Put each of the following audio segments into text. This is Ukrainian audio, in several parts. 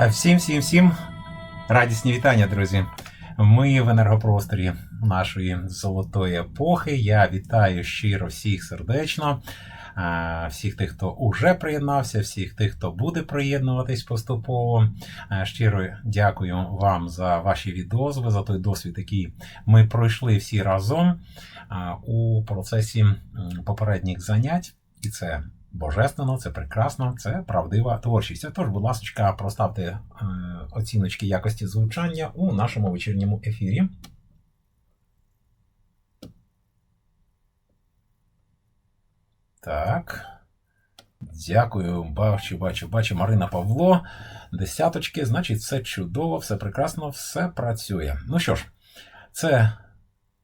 Всім, всім, всім радісні вітання, друзі. Ми в енергопросторі нашої золотої епохи. Я вітаю щиро всіх сердечно, всіх тих, хто уже приєднався, всіх тих, хто буде приєднуватись поступово. Щиро дякую вам за ваші відозви, за той досвід, який ми пройшли всі разом у процесі попередніх занять. І це божественно, це прекрасно, це правдива творчість. Тож, будь ласка, проставте е, оціночки якості звучання у нашому вечірньому ефірі. Так. Дякую, бачу, бачу, бачу. Марина Павло. Десяточки, значить, все чудово, все прекрасно, все працює. Ну що ж, це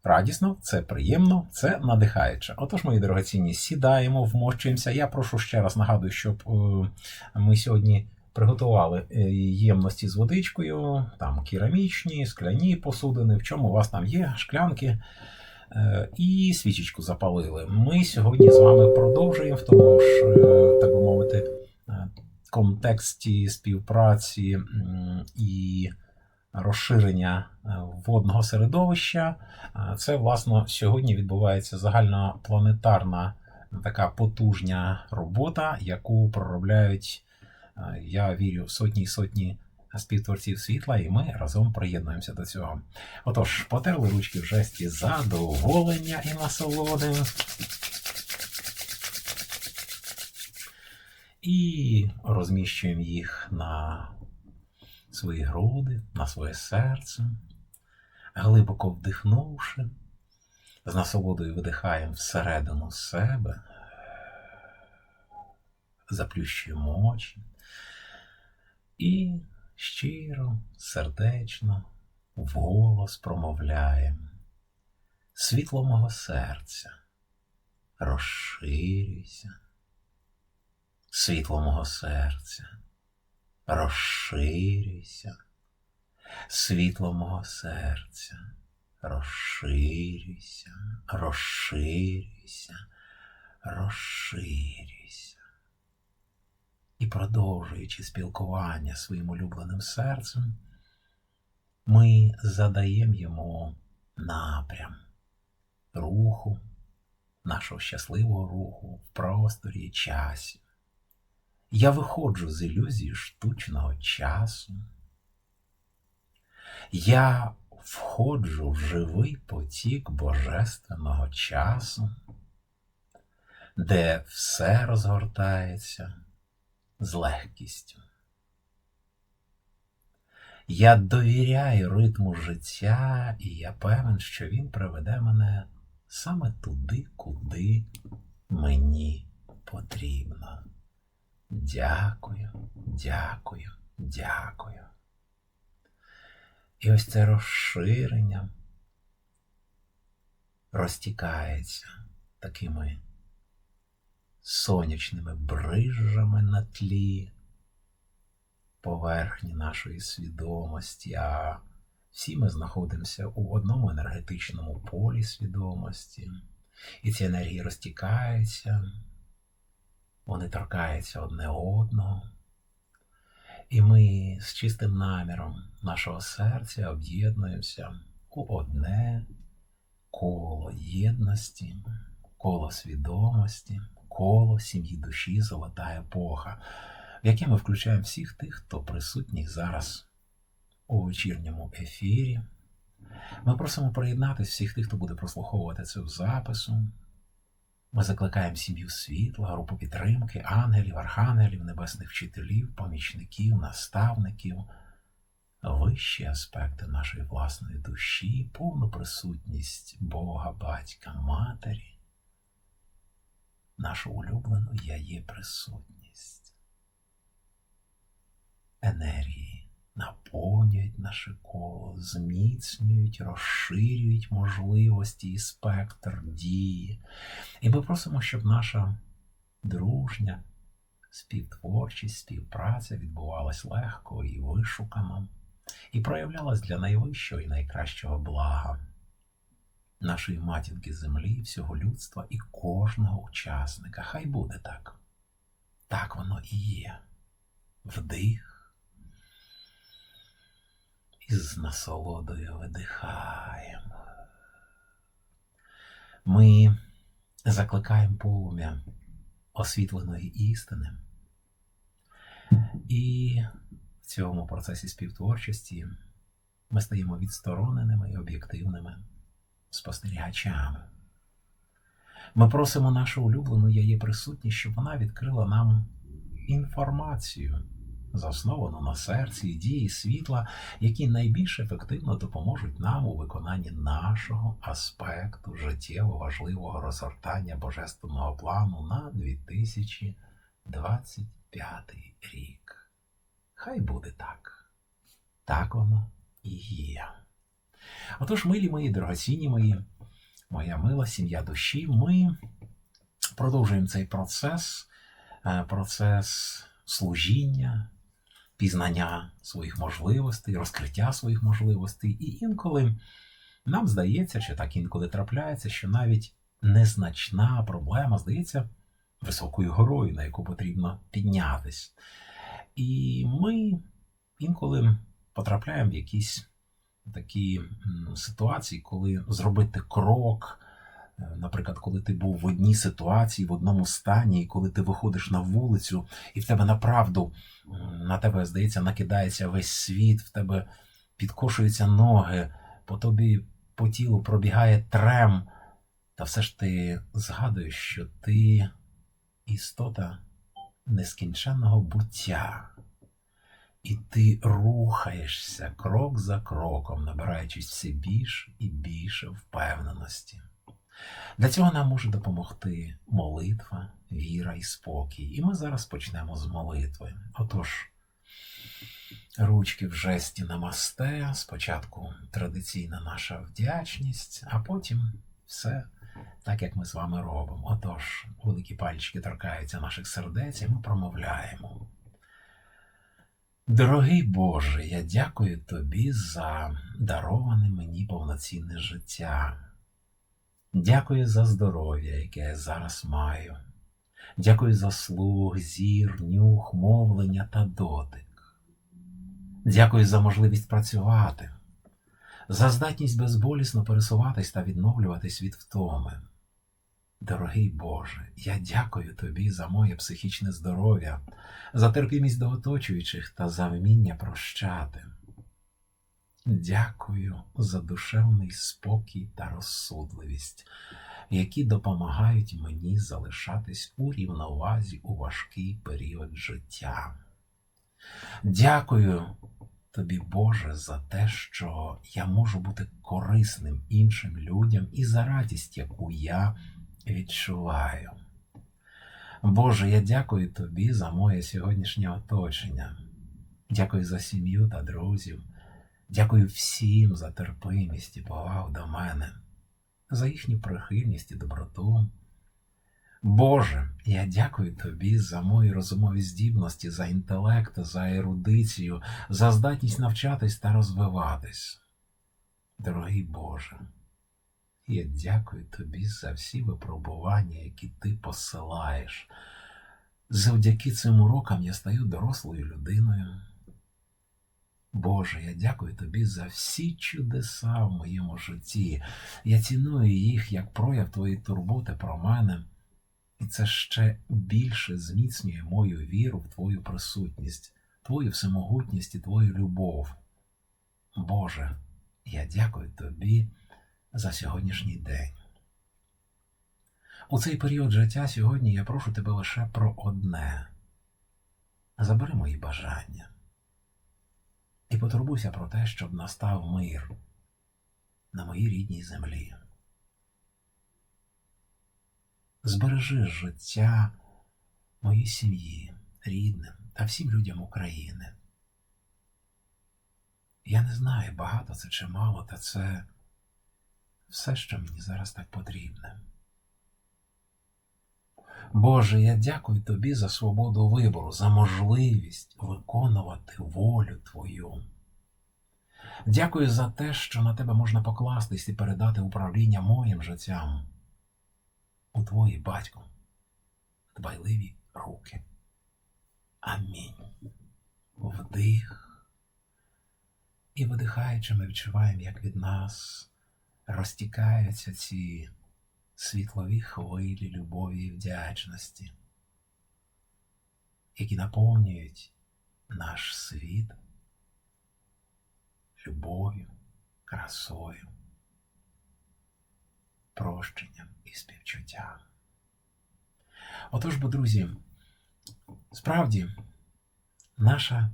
радісно, це приємно, це надихаюче. Отож, мої дорогоцінні, сідаємо, вмощуємося. Я прошу ще раз нагадую, щоб е, ми сьогодні приготували е, ємності з водичкою, там керамічні, скляні посудини, в чому у вас там є шклянки. Е, І свічечку запалили. Ми сьогодні з вами продовжуємо в тому ж, так би мовити, контексті співпраці і розширення е, водного середовища. Е, Це, власне, сьогодні відбувається загальнопланетарна така потужня робота, яку проробляють, е, я вірю, сотні і сотні співтворців світла, і ми разом приєднуємося до цього. Отож, потерли ручки в жесті задоволення і насолоди. І розміщуємо їх на свої груди, на своє серце, глибоко вдихнувши, з насолодою видихаємо всередину себе, заплющуємо очі. І щиро, сердечно, вголос промовляємо. Світло мого серця, розширюйся. Світло мого серця, розширюйся. Світло мого серця, розширюйся, розширюйся, розширюйся. І продовжуючи спілкування своїм улюбленим серцем, ми задаємо йому напрям руху, нашого щасливого руху в просторі і часі. Я виходжу з ілюзії штучного часу. Я входжу в живий потік божественного часу, де все розгортається з легкістю. Я довіряю ритму життя, і я певен, що він приведе мене саме туди, куди мені потрібно. Дякую, дякую, дякую. І ось це розширення розтікається такими сонячними брижами на тлі поверхні нашої свідомості, а всі ми знаходимося у одному енергетичному полі свідомості, і ці енергії розтікаються, вони торкаються одне одного. І ми з чистим наміром нашого серця об'єднуємося у одне коло єдності, коло свідомості, коло сім'ї душі Золота епоха, в яке ми включаємо всіх тих, хто присутній зараз у вечірньому ефірі. Ми просимо приєднатися всіх тих, хто буде прослуховувати це в запису. Ми закликаємо сім'ю світла, групу підтримки, ангелів, архангелів, небесних вчителів, помічників, наставників, вищі аспекти нашої власної душі, повну присутність Бога, Батька, Матері, нашу улюблену я є присутність. Енергії наповнюють наше коло, зміцнюють, розширюють можливості і спектр дії. І ми просимо, щоб наша дружня співтворчість, співпраця відбувалась легко і вишукано, і проявлялась для найвищого і найкращого блага нашої матінки землі, всього людства і кожного учасника. Хай буде так. Так воно і є. Вдих, і з насолодою видихаємо. Ми закликаємо полум'я освітленої істини. І в цьому процесі співтворчості ми стаємо відстороненими і об'єктивними спостерігачами. Ми просимо нашу улюблену її присутність, щоб вона відкрила нам інформацію, засновану на серці і дії світла, які найбільш ефективно допоможуть нам у виконанні нашого аспекту життєво важливого розгортання божественного плану на 2025 рік. Хай буде так. Так воно і є. Отож, милі мої, дорогоцінні мої, моя мила сім'я душі, ми продовжуємо цей процес, е, процес служіння, пізнання своїх можливостей, розкриття своїх можливостей. І інколи нам здається, чи так інколи трапляється, що навіть незначна проблема здається високою горою, на яку потрібно піднятись. І ми інколи потрапляємо в якісь такі ситуації, коли зробити крок. Наприклад, коли ти був в одній ситуації, в одному стані, і коли ти виходиш на вулицю, і в тебе направду на тебе, здається, накидається весь світ, в тебе підкошуються ноги, по тобі по тілу пробігає трем, та все ж ти згадуєш, що ти істота нескінченного буття. І ти рухаєшся крок за кроком, набираючись все більше і більше впевненості. Для цього нам може допомогти молитва, віра і спокій. І ми зараз почнемо з молитви. Отож, ручки в жесті намасте, спочатку традиційна наша вдячність, а потім все так, як ми з вами робимо. Отож, великі пальчики торкаються наших сердець, і ми промовляємо. Дорогий Боже, я дякую Тобі за дароване мені повноцінне життя. Дякую за здоров'я, яке я зараз маю. Дякую за слух, зір, нюх, мовлення та дотик. Дякую за можливість працювати, за здатність безболісно пересуватись та відновлюватись від втоми. Дорогий Боже, я дякую Тобі за моє психічне здоров'я, за терпімість до оточуючих та за вміння прощати. Дякую за душевний спокій та розсудливість, які допомагають мені залишатись у рівновазі у важкий період життя. Дякую тобі, Боже, за те, що я можу бути корисним іншим людям і за радість, яку я відчуваю. Боже, я дякую тобі за моє сьогоднішнє оточення. Дякую за сім'ю та друзів. Дякую всім за терпимість і повагу до мене, за їхню прихильність і доброту. Боже, я дякую тобі за мої розумові здібності, за інтелект, за ерудицію, за здатність навчатись та розвиватись. Дорогий Боже, я дякую тобі за всі випробування, які ти посилаєш. Завдяки цим урокам я стаю дорослою людиною. Боже, я дякую тобі за всі чудеса в моєму житті. Я ціную їх як прояв твоєї турботи про мене, і це ще більше зміцнює мою віру в Твою присутність, Твою всемогутність і Твою любов. Боже, я дякую тобі за сьогоднішній день. У цей період життя сьогодні я прошу тебе лише про одне. Забери мої бажання і потурбуйся про те, щоб настав мир на моїй рідній землі. Збережи життя моїй сім'ї, рідним та всім людям України. Я не знаю, багато це чи мало, та це все, що мені зараз так потрібне. Боже, я дякую Тобі за свободу вибору, за можливість виконувати волю Твою. Дякую за те, що на тебе можна покластись і передати управління моїм життям у Твої батько, дбайливі руки. Амінь. Вдих І видихаючи, ми відчуваємо, як від нас розтікаються ці світлові хвилі любові і вдячності, які наповнюють наш світ любов'ю, красою, прощенням і співчуттям. Отож, бо, друзі, справді, наша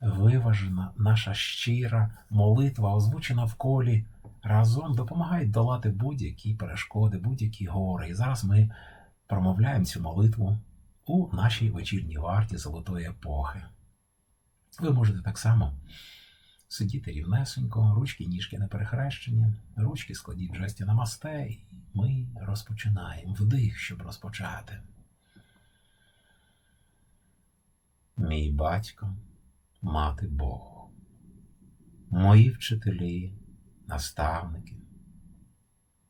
виважена, наша щира молитва, озвучена в колі, разом допомагає долати будь-які перешкоди, будь-які гори. І зараз ми промовляємо цю молитву у нашій вечірній варті Золотої епохи. Ви можете так само сидіти рівнесенько, ручки, ніжки не перехрещені, ручки складіть в жесті намасте, і ми розпочинаємо вдих, щоб розпочати. Мій батько, мати Бог, мої вчителі, наставники,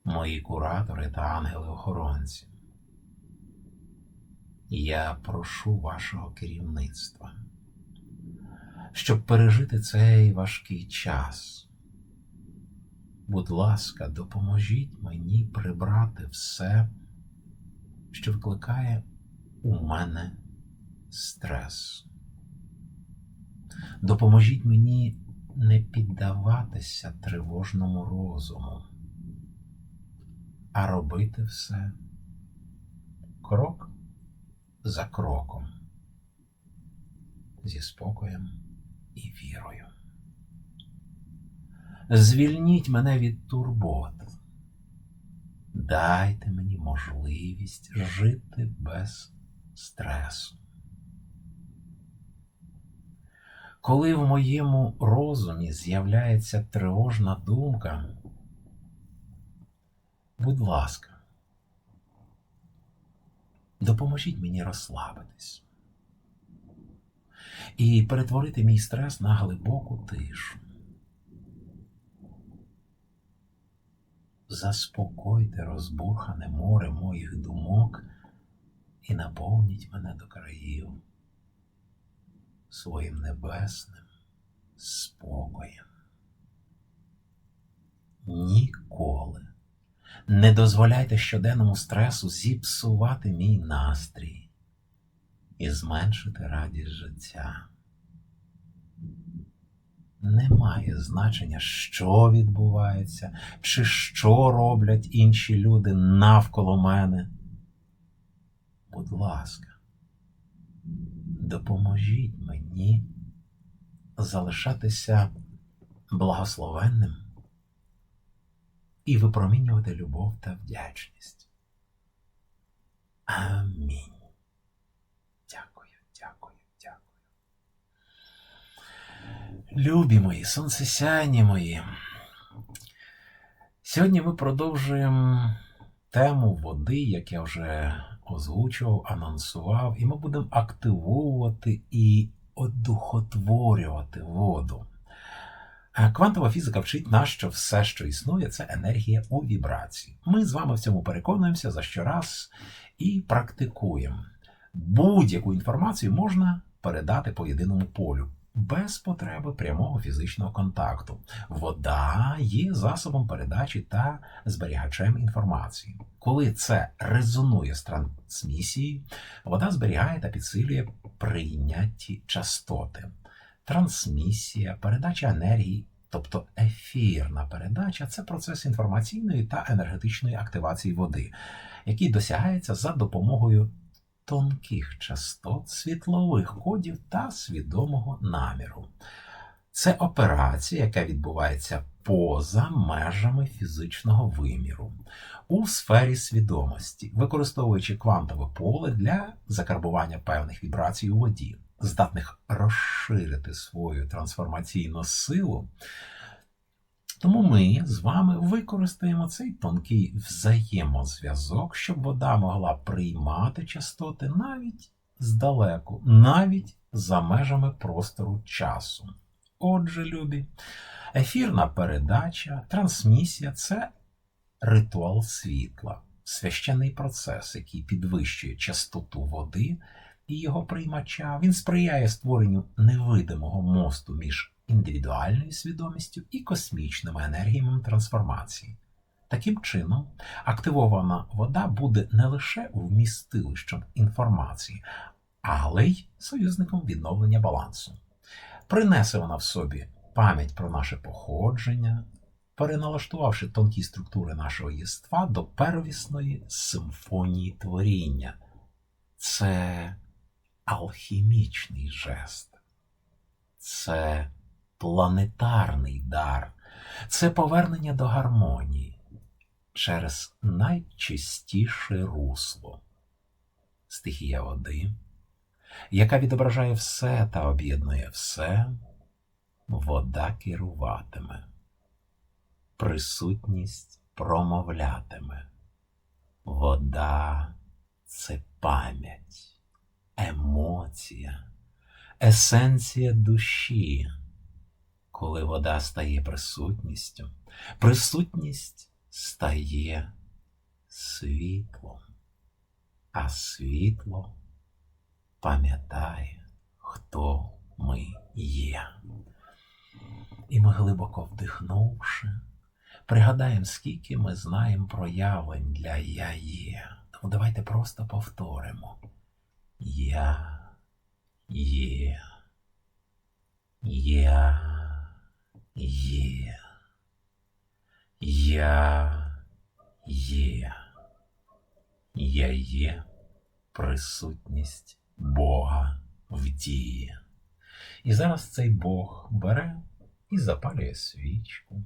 мої куратори та ангели-охоронці. Я прошу вашого керівництва, щоб пережити цей важкий час. Будь ласка, допоможіть мені прибрати все, що викликає у мене стрес. Допоможіть мені не піддаватися тривожному розуму, а робити все крок за кроком, зі спокоєм і вірою. Звільніть мене від турбот. Дайте мені можливість жити без стресу. Коли в моєму розумі з'являється тривожна думка, будь ласка, допоможіть мені розслабитись і перетворити мій стрес на глибоку тишу. Заспокойте розбурхане море моїх думок і наповніть мене до країв своїм небесним спокоєм. Ніколи не дозволяйте щоденному стресу зіпсувати мій настрій і зменшити радість життя. Немає значення, що відбувається, чи що роблять інші люди навколо мене. Будь ласка, допоможіть мені залишатися благословенним і випромінювати любов та вдячність. Амінь. Дякую, дякую, дякую. Любі мої, сонцесяйні мої. Сьогодні ми продовжуємо тему води, як я вже озвучував, анонсував, і ми будемо активовувати і одухотворювати воду. Е, Квантова фізика вчить нас, що все, що існує, це енергія у вібрації. Ми з вами в цьому переконуємося за щораз і практикуємо. Будь-яку інформацію можна передати по єдиному полю. Без потреби прямого фізичного контакту. Вода є засобом передачі та зберігачем інформації. Коли це резонує з трансмісією, вода зберігає та підсилює прийняті частоти. Трансмісія, передача енергії, тобто ефірна передача це процес інформаційної та енергетичної активації води, який досягається за допомогою тонких частот, світлових кодів та свідомого наміру. Це операція, яка відбувається поза межами фізичного виміру у сфері свідомості, використовуючи квантове поле для закарбування певних вібрацій у воді, здатних розширити свою трансформаційну силу. Тому ми з вами використаємо цей тонкий взаємозв'язок, щоб вода могла приймати частоти навіть здалеку, навіть за межами простору часу. Отже, любі, ефірна передача, трансмісія це ритуал світла, священний процес, який підвищує частоту води і його приймача. Він сприяє створенню невидимого мосту між індивідуальною свідомістю і космічними енергіями трансформації. Таким чином, активована вода буде не лише вмістилищем інформації, але й союзником відновлення балансу. Принесе вона в собі пам'ять про наше походження, переналаштувавши тонкі структури нашого єства до первісної симфонії творіння. Це алхімічний жест, це планетарний дар, це повернення до гармонії через найчистіше русло, стихія води, яка відображає все та об'єднує все, вода керуватиме, присутність промовлятиме, вода це пам'ять, емоція, есенція душі. Коли вода стає присутністю, присутність стає світлом, а світло пам'ятає, хто ми є. І ми глибоко вдихнувши, пригадаємо, скільки ми знаємо проявлень для я є. Тому давайте просто повторимо. Я є. Я є. Я є. Я є присутність Бога в дії. І зараз цей Бог бере і запалює свічку,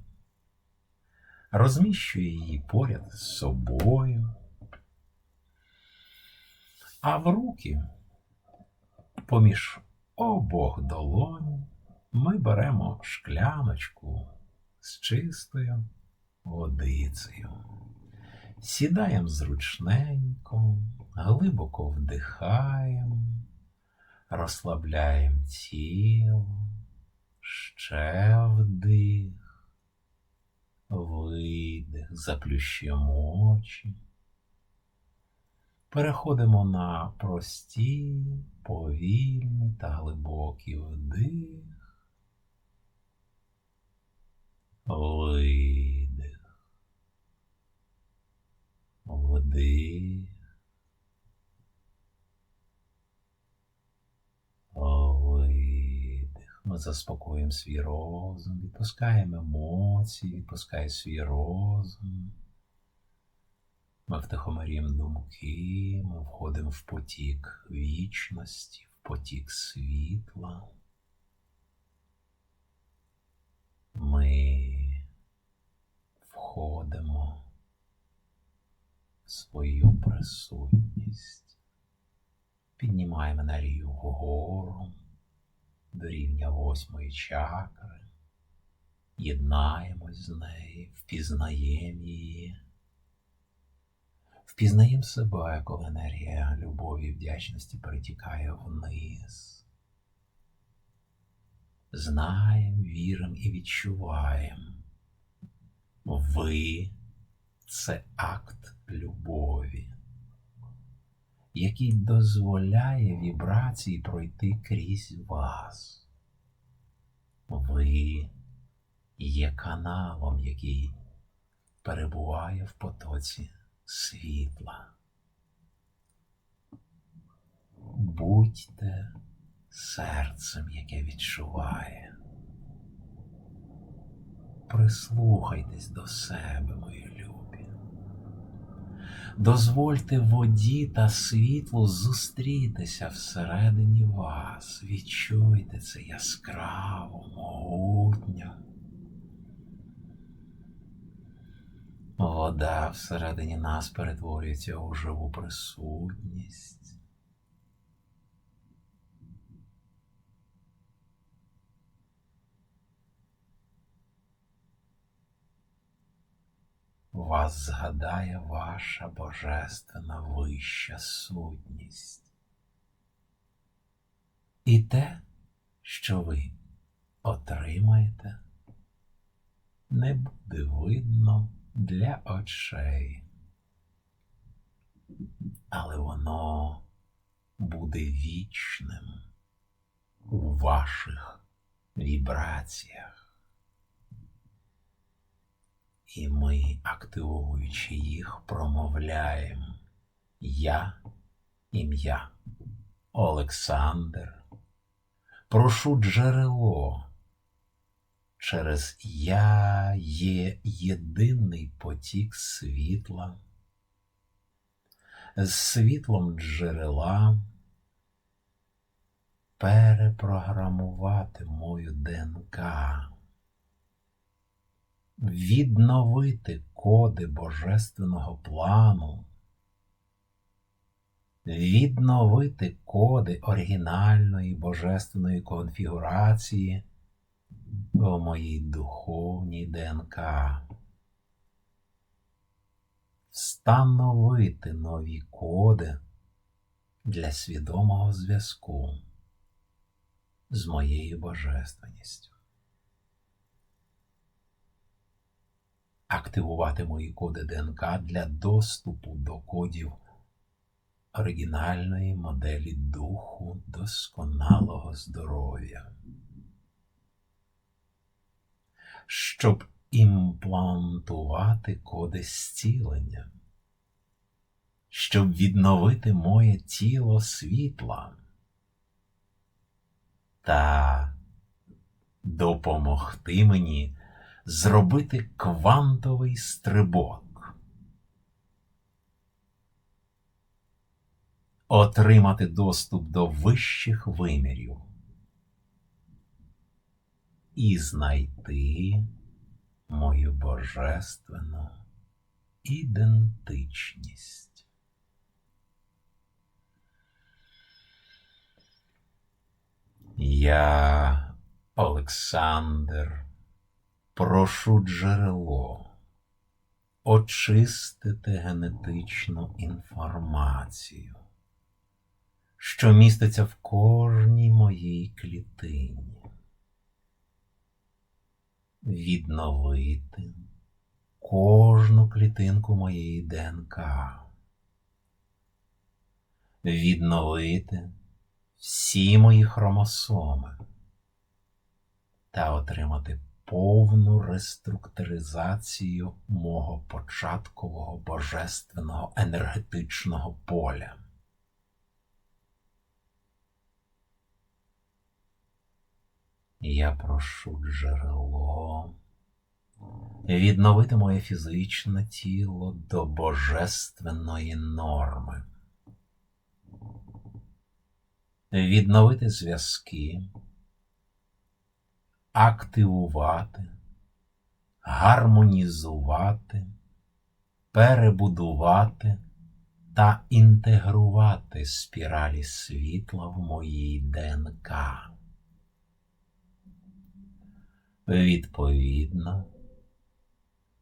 розміщує її поряд з собою, а в руки поміж обох долонь ми беремо шкляночку з чистою водицею. Сідаємо зручненько, глибоко вдихаємо, розслабляємо тіло, ще вдих, видих, заплющуємо очі. Переходимо на прості, повільні та глибокі вдих, видих, вдих, видих. Ми заспокоїмо свій розум, відпускаємо емоції, відпускає свій розум. Ми втихомиріємо думки, ми входимо в потік вічності, в потік світла. Ми входимо в свою присутність, піднімаємо енергію вгору до рівня восьмої чакри, єднаємось з нею, впізнаємо її. Впізнаємо себе, коли енергія любові і вдячності перетікає вниз. Знаємо, віримо і відчуваємо. Ви це акт любові, який дозволяє вібрації пройти крізь вас. Ви є каналом, який перебуває в потоці світла. Будьте серцем, яке відчуває. Прислухайтесь до себе, мої любі. Дозвольте воді та світлу зустрітися всередині вас. Відчуйте це яскраво, могутньо. Вода всередині нас перетворюється у живу присутність. Вас згадає ваша божественна вища сутність. І те, що ви отримаєте, не буде видно для очей, але воно буде вічним у ваших вібраціях. І ми, активуючи їх, промовляємо Я, ім'я, Олександр, прошу джерело. Через Я є єдиний потік світла, з світлом джерела перепрограмувати мою ДНК, відновити коди Божественного плану, відновити коди оригінальної божественної конфігурації у моїй духовній ДНК. Встановити нові коди для свідомого зв'язку з моєю божественністю. Активувати мої коди ДНК для доступу до кодів оригінальної моделі духу досконалого здоров'я, щоб імплантувати коди зцілення, щоб відновити моє тіло світла. Та допомогти мені зробити квантовий стрибок, отримати доступ до вищих вимірів і знайти мою божественну ідентичність. Я, Олександр, прошу джерело. Очистити генетичну інформацію, що міститься в кожній моїй клітині, відновити кожну клітинку моєї ДНК, відновити всі мої хромосоми та отримати повну реструктуризацію мого початкового божественного енергетичного поля. Я прошу джерело відновити моє фізичне тіло до божественної норми відновити зв'язки, активувати, гармонізувати, перебудувати та інтегрувати спіралі світла в моїй ДНК. Відповідно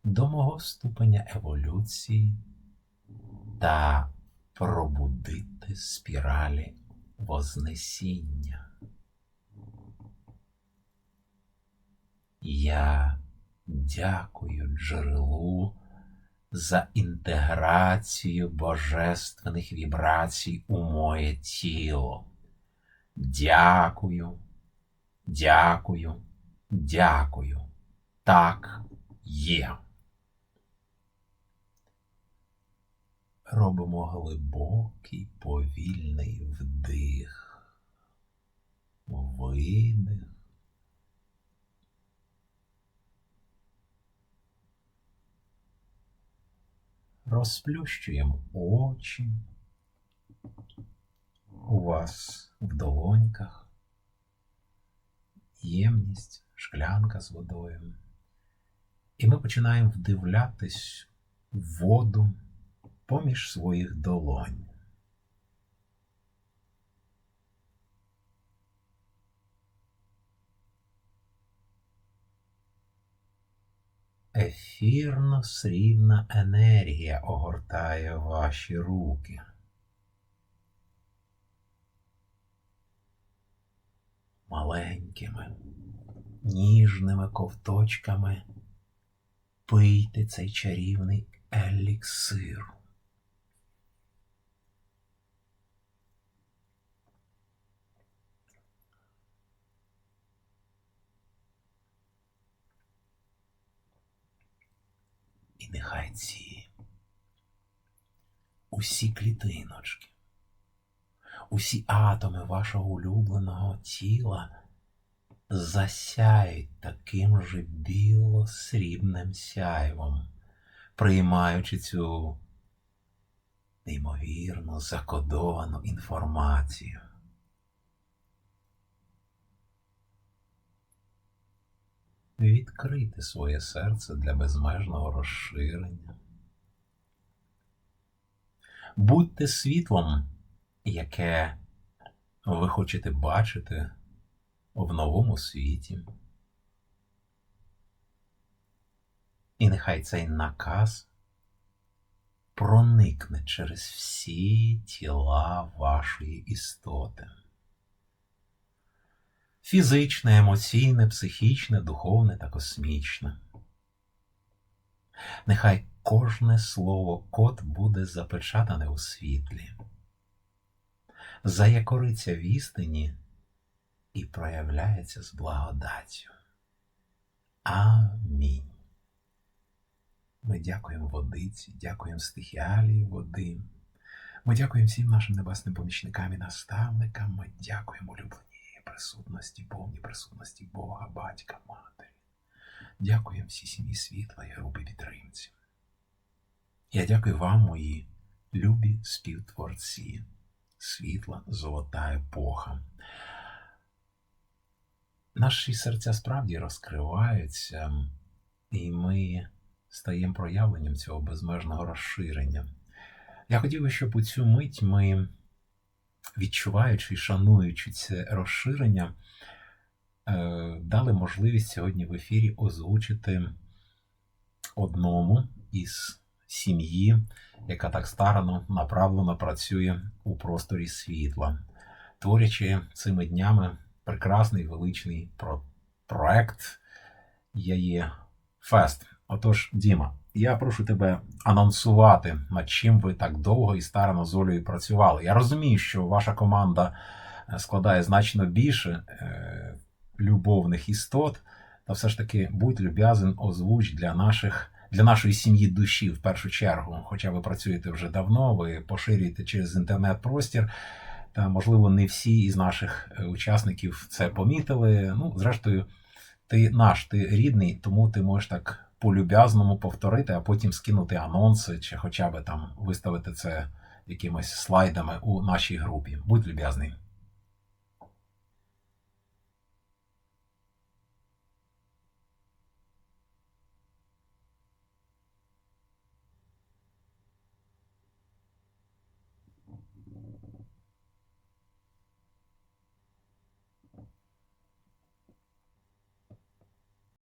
до мого ступеня еволюції та пробудити спіралі Вознесіння. Я дякую джерелу за інтеграцію божественних вібрацій у моє тіло. Дякую, дякую, дякую. Так є. робимо глибокий повільний вдих, видих. Розплющуємо очі у вас в долоньках, ємність, шклянка з водою. І ми починаємо вдивлятись в воду поміж своїх долонь. Ефірно срібна енергія огортає ваші руки. Маленькими, ніжними ковточками пийте цей чарівний еліксир. І нехай ці усі клітиночки, усі атоми вашого улюбленого тіла засяють таким же біло-срібним сяйвом, приймаючи цю неймовірну закодовану інформацію. Відкрити своє серце для безмежного розширення. Будьте світлом, яке ви хочете бачити в новому світі. І нехай цей наказ проникне через всі тіла вашої істоти. Фізичне, емоційне, психічне, духовне та космічне. Нехай кожне слово код буде запечатане у світлі, заякориться в істині і проявляється з благодаттю. Амінь. Ми дякуємо водиці, дякуємо стихіалії води. Ми дякуємо всім нашим небесним помічникам і наставникам. Ми дякуємо улюбленій присутності, повній присутності Бога, батька, матері. Дякуємо всій сім'ї світла і групи підтримців. Я дякую вам, мої любі співтворці, світла, золота епоха. Наші серця справді розкриваються, і ми стаємо проявленням цього безмежного розширення. Я хотів би, щоб у цю мить ми, відчуваючи і шануючи це розширення, е, дали можливість сьогодні в ефірі озвучити одному із сім'ї, яка так старано направлено працює у просторі світла, творячи цими днями прекрасний величний про проект Яє Фест. Отож, Діма, я прошу тебе анонсувати, над чим ви так довго і старано з Олею працювали. Я розумію, що ваша команда е, складає значно більше е, любовних істот, та все ж таки будь люб'язен, озвуч для наших. Для нашої сім'ї душі в першу чергу, хоча ви працюєте вже давно, ви поширюєте через інтернет-простір. Та, можливо, не всі із наших е, учасників це помітили. Ну, зрештою, ти наш, ти рідний, тому ти можеш так по-люб'язному повторити, а потім скинути анонси, чи хоча б там виставити це якимись слайдами у нашій групі. Будь люб'язний.